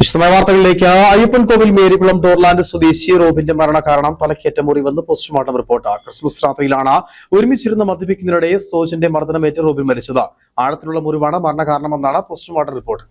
വിശദമായ വാർത്തകളിലേക്ക്. അയ്യപ്പൻ കോവിൽ മേരികുളം ഡോർലാൻഡ് സ്വദേശി റോബിന്റെ മരണകാരണം തലക്കേറ്റ മുറിവെന്ന് പോസ്റ്റ്മോർട്ടം റിപ്പോർട്ട്. ക്രിസ്മസ് രാത്രിയിലാണ് ഒരുമിച്ചിരുന്ന് മദ്യപിക്കുന്നതിനിടെ സോജന്റെ മർദ്ദനമേറ്റ് റോബിൻ മരിച്ചത്. ആഴത്തിലുള്ള മുറിവാണ് മരണകാരണമെന്നാണ് പോസ്റ്റ്മോർട്ടം റിപ്പോർട്ട്.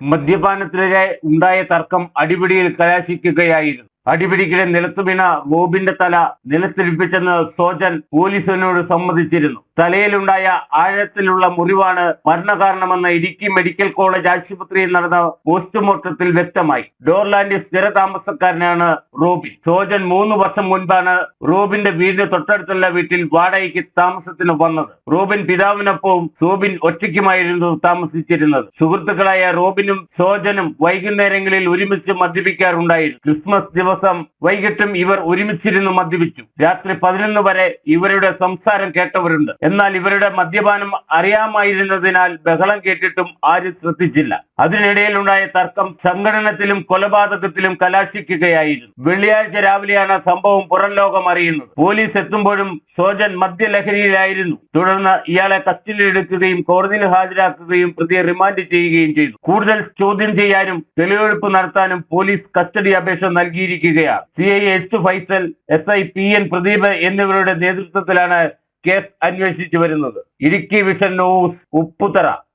മദ്യപാനത്തിനെതിരെ ഉണ്ടായ തർക്കം അടിപിടിയിൽ കലാശിക്കുകയായിരുന്നു. അടിപിടിക്കിടെ നിലത്തു വീണ റോബിന്റെ തല നിലത്തിരിപ്പിച്ചെന്ന് സോജൻ പോലീസിനോട് സമ്മതിച്ചിരുന്നു. തലയിലുണ്ടായ ആഴത്തിലുള്ള മുറിവാണ് മരണകാരണമെന്ന് ഇടുക്കി മെഡിക്കൽ കോളേജ് ആശുപത്രിയിൽ നടന്ന പോസ്റ്റ്മോർട്ടത്തിൽ വ്യക്തമായി. ഡോർലാൻഡ് സ്ഥിരതാമസക്കാരനാണ് റോബി റോബിൻ. സോജൻ മൂന്ന് വർഷം മുൻപാണ് റോബിന്റെ വീടിന് തൊട്ടടുത്തുള്ള വീട്ടിൽ വാടകയ്ക്ക് താമസത്തിന് വന്നത്. റോബിൻ പിതാവിനൊപ്പവും സോബിൻ ഒറ്റയ്ക്കുമായിരുന്നു താമസിച്ചിരുന്നത്. സുഹൃത്തുക്കളായ റോബിനും സോജനും വൈകുന്നേരങ്ങളിൽ ഒരുമിച്ച് മദ്യപിക്കാറുണ്ടായിരുന്നു. ക്രിസ്മസ് ദിവസം വൈകിട്ടും ഇവർ ഒരുമിച്ചിരുന്നു മദ്യപിച്ചു. രാത്രി പതിനൊന്ന് വരെ ഇവരുടെ സംസാരം കേട്ടവരുണ്ട്. എന്നാൽ ഇവരുടെ മദ്യപാനം അറിയാമായിരുന്നതിനാൽ ബഹളം കേട്ടിട്ടും ആരും ശ്രദ്ധിച്ചില്ല. അതിനിടയിലുണ്ടായ തർക്കം സംഘടനത്തിലും കൊലപാതകത്തിലും കലാശിക്കുകയായിരുന്നു. വെള്ളിയാഴ്ച രാവിലെയാണ് സംഭവം പുറം ലോകം അറിയുന്നത്. പോലീസ് എത്തുമ്പോഴും സോജൻ മദ്യലഹരിയിലായിരുന്നു തുടർന്ന് ഇയാളെ കസ്റ്റഡിയിലെടുക്കുകയും കോടതിയിൽ ഹാജരാക്കുകയും പ്രതിയെ റിമാൻഡ് ചെയ്യുകയും ചെയ്തു. കൂടുതൽ ചോദ്യം ചെയ്യാനും തെളിവെടുപ്പ് നടത്താനും പോലീസ് കസ്റ്റഡി അപേക്ഷ നൽകിയിരിക്കുകയാണ്. C I H Faisal S I P N Pradeep എന്നിവരുടെ നേതൃത്വത്തിലാണ് കേസ് അന്വേഷിച്ചു വരുന്നത്. Idukki vision news Upputhara.